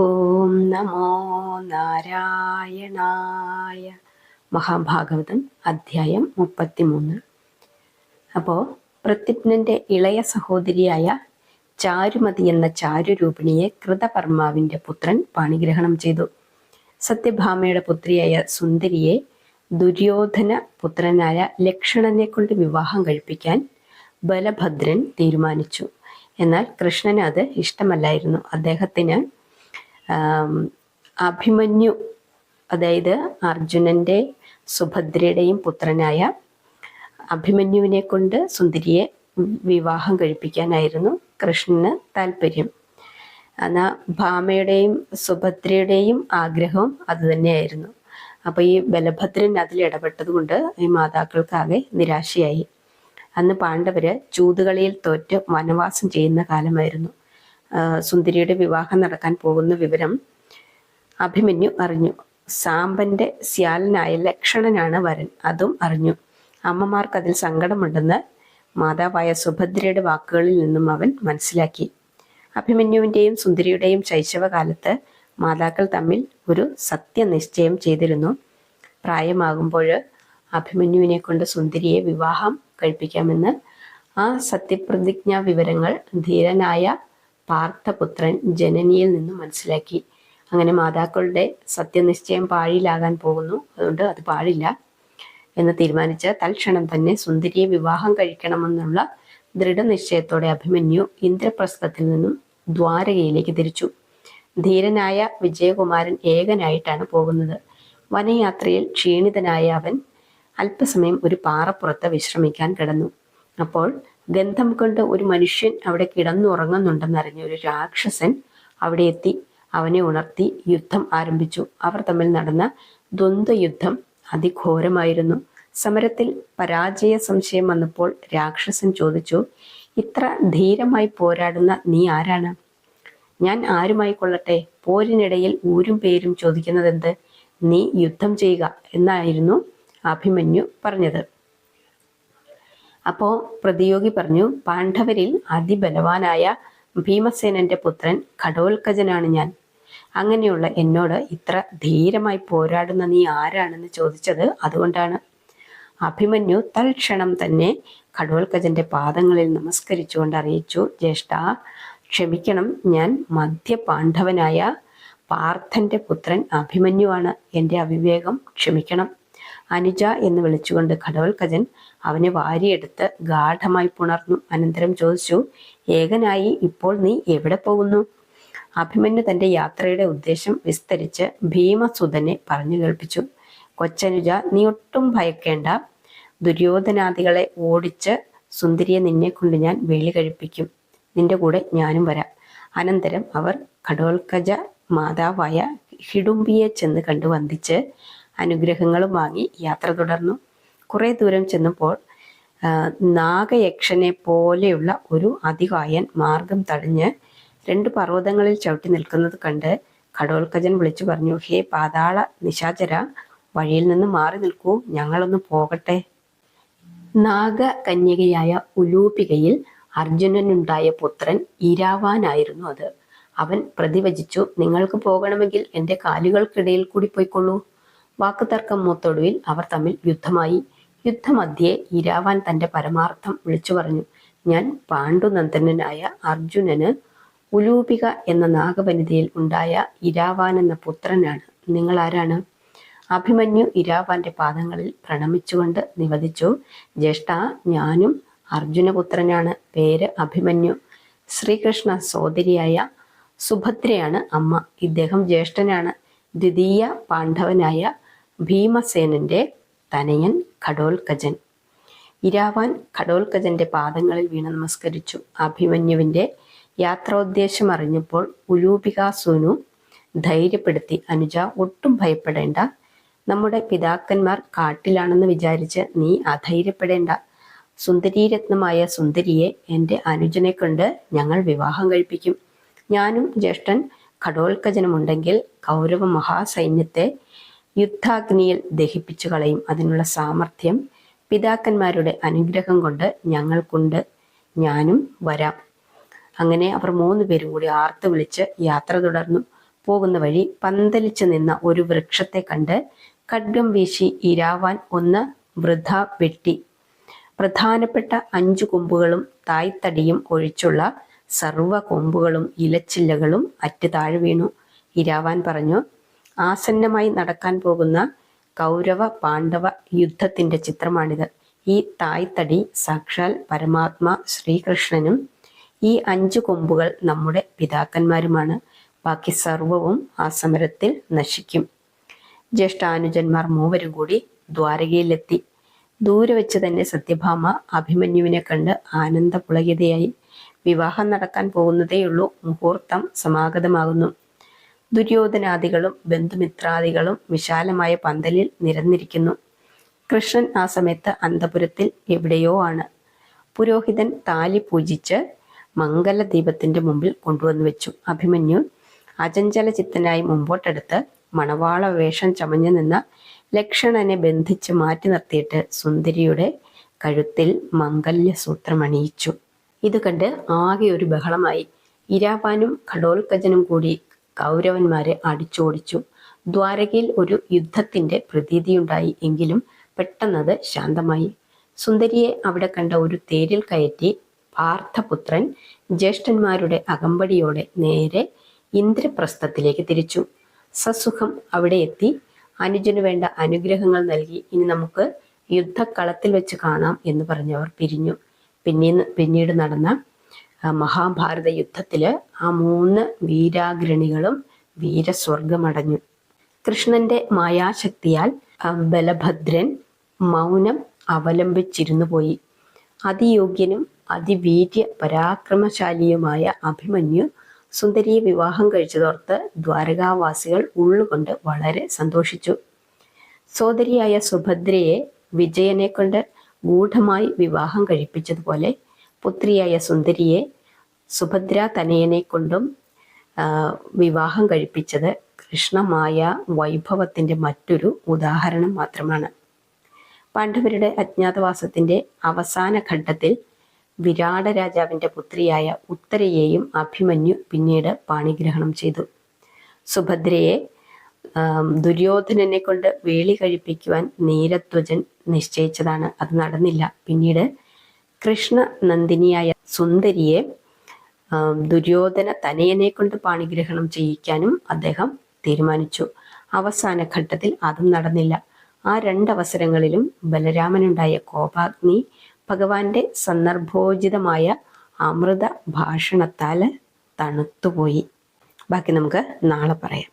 ഓം നമോ നാരായണായ. മഹാഭാഗവതം അധ്യായം മുപ്പത്തിമൂന്ന്. അപ്പോൾ പ്രത്യുപ്നന്റെ ഇളയ സഹോദരിയായ ചാരുമതി എന്ന ചാരുരൂപിണിയെ കൃതപർമാവിന്റെ പുത്രൻ പാണിഗ്രഹണം ചെയ്തു. സത്യഭാമയുടെ പുത്രിയായ സുന്ദരിയെ ദുര്യോധന പുത്രനായ ലക്ഷണനെ കൊണ്ട് വിവാഹം കഴിപ്പിക്കാൻ ബലഭദ്രൻ തീരുമാനിച്ചു. എന്നാൽ കൃഷ്ണന് അത് ഇഷ്ടമല്ലായിരുന്നു. അദ്ദേഹത്തിന് അഭിമന്യു അതായത് അർജുനന്റെ സുഭദ്രയുടെയും പുത്രനായ അഭിമന്യുവിനെ കൊണ്ട് സുന്ദരിയെ വിവാഹം കഴിപ്പിക്കാനായിരുന്നു കൃഷ്ണന് താല്പര്യം. എന്നാൽ ഭാമയുടെയും സുഭദ്രയുടെയും ആഗ്രഹവും അതുതന്നെയായിരുന്നു അപ്പോൾ ഈ ബലഭദ്രൻ അതിൽ ഇടപെട്ടത് കൊണ്ട് ഈ മാതാക്കൾക്കാകെ നിരാശയായി. അന്ന് പാണ്ഡവര് ചൂതുകളിയിൽ തോറ്റ് വനവാസം ചെയ്യുന്ന കാലമായിരുന്നു. സുന്ദരിയുടെ വിവാഹം നടക്കാൻ പോകുന്ന വിവരം അഭിമന്യു അറിഞ്ഞു. സാമ്പന്റെ സ്യാലനായ ലക്ഷണനാണ് വരൻ അതും അറിഞ്ഞു. അമ്മമാർക്ക് അതിൽ സങ്കടമുണ്ടെന്ന് മാതാവായ സുഭദ്രയുടെ വാക്കുകളിൽ നിന്നും അവൻ മനസ്സിലാക്കി. അഭിമന്യുവിന്റെയും സുന്ദരിയുടെയും ശൈശവകാലത്ത് മാതാക്കൾ തമ്മിൽ ഒരു സത്യനിശ്ചയം ചെയ്തിരുന്നു. പ്രായമാകുമ്പോൾ അഭിമന്യുവിനെ കൊണ്ട് സുന്ദരിയെ വിവാഹം കഴിപ്പിക്കാമെന്ന് ആ സത്യപ്രതിജ്ഞാ വിവരങ്ങൾ ധീരനായ പാർത്ഥപുത്രൻ ജനനിയിൽ നിന്നും മനസ്സിലാക്കി. അങ്ങനെ മാതാക്കളുടെ സത്യനിശ്ചയം പാഴിയിലാകാൻ പോകുന്നു. അതുകൊണ്ട് അത് പാടില്ല എന്ന് തീരുമാനിച്ച തൽക്ഷണം തന്നെ സുന്ദരിയെ വിവാഹം കഴിക്കണമെന്നുള്ള ദൃഢനിശ്ചയത്തോടെ അഭിമന്യു ഇന്ദ്രപ്രസ്ഥത്തിൽ നിന്നും ദ്വാരകയിലേക്ക് തിരിച്ചു. ധീരനായ വിജയകുമാരൻ ഏകനായിട്ടാണ് പോകുന്നത്. വനയാത്രയിൽ ക്ഷീണിതനായ അവൻ അല്പസമയം ഒരു പാറപ്പുറത്ത് വിശ്രമിക്കാൻ കിടന്നു. അപ്പോൾ ഗന്ധം കൊണ്ട് ഒരു മനുഷ്യൻ അവിടെ കിടന്നുറങ്ങുന്നുണ്ടെന്നറിഞ്ഞ ഒരു രാക്ഷസൻ അവിടെ എത്തി അവനെ ഉണർത്തി യുദ്ധം ആരംഭിച്ചു. അവർ തമ്മിൽ നടന്ന ദ്വന്ദ്വ യുദ്ധം അതിഘോരമായിരുന്നു. സമരത്തിൽ പരാജയ സംശയം വന്നപ്പോൾ രാക്ഷസൻ ചോദിച്ചു ഇത്ര ധീരമായി പോരാടുന്ന നീ ആരാണ്? ഞാൻ ആരുമായി കൊള്ളട്ടെ? പോരിനിടയിൽ ഊരും പേരും ചോദിക്കുന്നതെന്ത്? നീ യുദ്ധം ചെയ്യുക എന്നായിരുന്നു അഭിമന്യു പറഞ്ഞത്. അപ്പോ പ്രതിയോഗി പറഞ്ഞു പാണ്ഡവരിൽ അതിബലവാനായ ഭീമസേനന്റെ പുത്രൻ കടോൽക്കജനാണ് ഞാൻ. അങ്ങനെയുള്ള എന്നോട് ഇത്ര ധീരമായി പോരാടുന്ന നീ ആരാണെന്ന് ചോദിച്ചത് അതുകൊണ്ടാണ്. അഭിമന്യു തൽക്ഷണം തന്നെ കടോൽക്കജന്റെ പാദങ്ങളിൽ നമസ്കരിച്ചുകൊണ്ട് അറിയിച്ചു ജ്യേഷ്ഠ ക്ഷമിക്കണം ഞാൻ മധ്യ പാണ്ഡവനായ പാർത്ഥന്റെ പുത്രൻ അഭിമന്യുവാണ്. എന്റെ അവിവേകം ക്ഷമിക്കണം. അനുജ എന്ന് വിളിച്ചുകൊണ്ട് ഘടവൽക്കജൻ അവനെ വാരിയെടുത്ത് ഗാഠമായി പുണർന്നു. അനന്തരം ചോദിച്ചു ഏകനായി ഇപ്പോൾ നീ എവിടെ പോകുന്നു? അഭിമന്യു തന്റെ യാത്രയുടെ ഉദ്ദേശം വിസ്തരിച്ച് ഭീമസുതനെ പറഞ്ഞു കേൾപ്പിച്ചു. കൊച്ചനുജ നീ ഒട്ടും ഭയക്കേണ്ട. ദുര്യോധനാദികളെ ഓടിച്ച് സുന്ദരിയെ നിന്നെ കൊണ്ട് ഞാൻ വേളി കഴിപ്പിക്കും. നിന്റെ കൂടെ ഞാനും വരാം. അനന്തരം അവർ കടോൽക്കജ മാതാവായ ഹിഡുംബിയെ ചെന്ന് കണ്ടു വന്ദിച്ച് അനുഗ്രഹങ്ങളും വാങ്ങി യാത്ര തുടർന്നു. കുറേ ദൂരം ചെന്നപ്പോൾ നാഗയക്ഷനെ പോലെയുള്ള ഒരു അതികായൻ മാർഗം തടഞ്ഞ് രണ്ട് പർവതങ്ങളിൽ ചവിട്ടി നിൽക്കുന്നത് കണ്ട് കടോൽക്കജൻ വിളിച്ചു പറഞ്ഞു ഹേ പാതാള നിശാചര വഴിയിൽ നിന്ന് മാറി നിൽക്കൂ ഞങ്ങളൊന്ന് പോകട്ടെ നാഗ കന്യകയായ ഉലൂപികയിൽ അർജുനനുണ്ടായ പുത്രൻ ഇരാവാനായിരുന്നു അത്. അവൻ പ്രതിവചിച്ചു നിങ്ങൾക്ക് പോകണമെങ്കിൽ എന്റെ കാലുകൾക്കിടയിൽ കൂടി പോയിക്കൊള്ളൂ. വാക്കുതർക്കം മൂത്തൊടുവിൽ അവർ തമ്മിൽ യുദ്ധമായി. യുദ്ധമധ്യേ ഇരാവാൻ തന്റെ പരമാർത്ഥം വിളിച്ചു പറഞ്ഞു ഞാൻ പാണ്ഡുനന്ദനായ അർജുനന് ഉലൂപിക എന്ന നാഗവനിതയിൽ ഉണ്ടായ ഇരാവാൻ എന്ന പുത്രനാണ്. നിങ്ങൾ ആരാണ്? അഭിമന്യു ഇരാവാന്റെ പാദങ്ങളിൽ പ്രണമിച്ചുകൊണ്ട് നിവദിച്ചു ജ്യേഷ്ഠ ഞാനും അർജുനപുത്രനാണ്. പേര് അഭിമന്യു. ശ്രീകൃഷ്ണ സോദരിയായ സുഭദ്രയാണ് അമ്മ. ഇദ്ദേഹം ജ്യേഷ്ഠനാണ്. ദ്വിതീയ പാണ്ഡവനായ ഭീമസേനന്റെ തനയൻ ഘടോൽക്കജൻ ഇരാവാൻ ഘടോൽക്കജന്റെ പാദങ്ങളിൽ വീണ് നമസ്കരിച്ചു. അഭിമന്യുവിന്റെ യാത്രോദ്ദേശം അറിഞ്ഞപ്പോൾ ഉലൂപികാസുനു ധൈര്യപ്പെടുത്തി അനുജ ഒട്ടും ഭയപ്പെടേണ്ട. നമ്മുടെ പിതാക്കന്മാർ കാട്ടിലാണെന്ന് വിചാരിച്ച് നീ അധൈര്യപ്പെടേണ്ട. സുന്ദരീരത്നമായ സുന്ദരിയെ എന്റെ അനുജനെ കൊണ്ട് ഞങ്ങൾ വിവാഹം കഴിപ്പിക്കും. ഞാനും ജ്യേഷ്ഠൻ ഘടോൽക്കജനമുണ്ടെങ്കിൽ കൗരവ മഹാസൈന്യത്തെ യുദ്ധാഗ്നിയിൽ ദഹിപ്പിച്ചു കളയും അതിനുള്ള സാമർഥ്യം പിതാക്കന്മാരുടെ അനുഗ്രഹം കൊണ്ട് ഞങ്ങൾക്കുണ്ട്. ഞാനും വരാം. അങ്ങനെ അവർ മൂന്ന് പേരും കൂടി ആർത്ത് വിളിച്ച് യാത്ര തുടർന്നു. പോകുന്ന വഴി പന്തലിച്ചു നിന്ന ഒരു വൃക്ഷത്തെ കണ്ട് ഖഡ്ഗം വീശി ഇരാവാൻ ഒന്ന് വൃഥ വെട്ടി. പ്രധാനപ്പെട്ട അഞ്ചു കൊമ്പുകളും തായ്തടിയും ഒഴിച്ചുള്ള സർവ കൊമ്പുകളും ഇലച്ചില്ലകളും അറ്റ് താഴെ വീണു. ഇരാവാൻ പറഞ്ഞു ആസന്നമായി നടക്കാൻ പോകുന്ന കൗരവ പാണ്ഡവ യുദ്ധത്തിന്റെ ചിത്രമാണിത്. ഈ തായ്തടി സാക്ഷാൽ പരമാത്മ ശ്രീകൃഷ്ണനും ഈ അഞ്ചു കൊമ്പുകൾ നമ്മുടെ പിതാക്കന്മാരുമാണ്. ബാക്കി സർവവും ആ സമരത്തിൽ നശിക്കും. ജ്യേഷ്ഠാനുജന്മാർ മൂവരും കൂടി ദ്വാരകയിലെത്തി. ദൂരെ വെച്ച് തന്നെ സത്യഭാമ അഭിമന്യുവിനെ കണ്ട് ആനന്ദ പുളകിതയായി. വിവാഹം നടക്കാൻ പോകുന്നതേയുള്ളൂ. മുഹൂർത്തം സമാഗതമാകുന്നു. ദുര്യോധനാദികളും ബന്ധുമിത്രാദികളും വിശാലമായ പന്തലിൽ നിരന്നിരിക്കുന്നു. കൃഷ്ണൻ ആ സമയത്ത് അന്തപുരത്തിൽ എവിടെയോ ആണ്. പുരോഹിതൻ താലി പൂജിച്ച് മംഗലദീപത്തിന്റെ മുമ്പിൽ കൊണ്ടുവന്നു വെച്ചു. അഭിമന്യു അചഞ്ചല ചിത്തനായി മുമ്പോട്ടെടുത്ത് മണവാള വേഷം ചമഞ്ഞു നിന്ന ലക്ഷണനെ ബന്ധിച്ച് മാറ്റി നിർത്തിയിട്ട് സുന്ദരിയുടെ കഴുത്തിൽ മംഗല്യസൂത്രം അണിയിച്ചു. ഇത് കണ്ട് ആകെ ഒരു ബഹളമായി. ഇരാപാനും ഘടോൽക്കജനും കൂടി കൗരവന്മാരെ അടിച്ചോടിച്ചു. ദ്വാരകയിൽ ഒരു യുദ്ധത്തിന്റെ പ്രതീതിയുണ്ടായി എങ്കിലും പെട്ടെന്നത് ശാന്തമായി. സുന്ദരിയെ അവിടെ കണ്ട ഒരു തേരിൽ കയറ്റി പാർത്ഥപുത്രൻ ജ്യേഷ്ഠന്മാരുടെ അകമ്പടിയോടെ നേരെ ഇന്ദ്രപ്രസ്ഥത്തിലേക്ക് തിരിച്ചു. സസുഖം അവിടെ എത്തി. അനുജന് വേണ്ട അനുഗ്രഹങ്ങൾ നൽകി ഇനി നമുക്ക് യുദ്ധക്കളത്തിൽ വെച്ച് കാണാം എന്ന് പറഞ്ഞവർ പിരിഞ്ഞു. പിന്നീട് പിന്നീട് നടന്ന മഹാഭാരത യുദ്ധത്തിൽ ആ മൂന്ന് വീരാഗ്രണികളും വീരസ്വർഗമടഞ്ഞു. കൃഷ്ണന്റെ മായാശക്തിയാൽ ബലഭദ്രൻ മൗനം അവലംബിച്ചിരുന്നു പോയി. അതിയോഗ്യനും അതിവീര്യ പരാക്രമശാലിയുമായ അഭിമന്യു സുന്ദരിയെ വിവാഹം കഴിച്ചതോർത്ത് ദ്വാരകാവാസികൾ ഉള്ളുകൊണ്ട് വളരെ സന്തോഷിച്ചു. സോദരിയായ സുഭദ്രയെ വിജയനെ കൊണ്ട് ഗൂഢമായി വിവാഹം കഴിപ്പിച്ചതുപോലെ പുത്രിയായ സുന്ദരിയെ സുഭദ്ര തനയനെ കൊണ്ടും വിവാഹം കഴിപ്പിച്ചത് കൃഷ്ണമായ വൈഭവത്തിന്റെ മറ്റൊരു ഉദാഹരണം മാത്രമാണ്. പാണ്ഡവരുടെ അജ്ഞാതവാസത്തിന്റെ അവസാന ഘട്ടത്തിൽ വിരാട രാജാവിന്റെ പുത്രിയായ ഉത്തരയെയും അഭിമന്യു പിന്നീട് പാണിഗ്രഹണം ചെയ്തു. സുഭദ്രയെ ദുര്യോധനനെ കൊണ്ട് വേളി കഴിപ്പിക്കുവാൻ നീരധ്വജൻ നിശ്ചയിച്ചതാണ്. അത് നടന്നില്ല. പിന്നീട് കൃഷ്ണ നന്ദിനിയായ സുന്ദരിയെ ദുര്യോധന തനയനെ കൊണ്ട് പാണിഗ്രഹണം ചെയ്യിക്കാനും അദ്ദേഹം തീരുമാനിച്ചു. അവസാന ഘട്ടത്തിൽ അതും നടന്നില്ല. ആ രണ്ടവസരങ്ങളിലും ബലരാമനുണ്ടായ കോപാഗ്നി ഭഗവാന്റെ സന്ദർഭോചിതമായ അമൃത ഭാഷണത്താൽ തണുത്തുപോയി. ബാക്കി നമുക്ക് നാളെ പറയാം.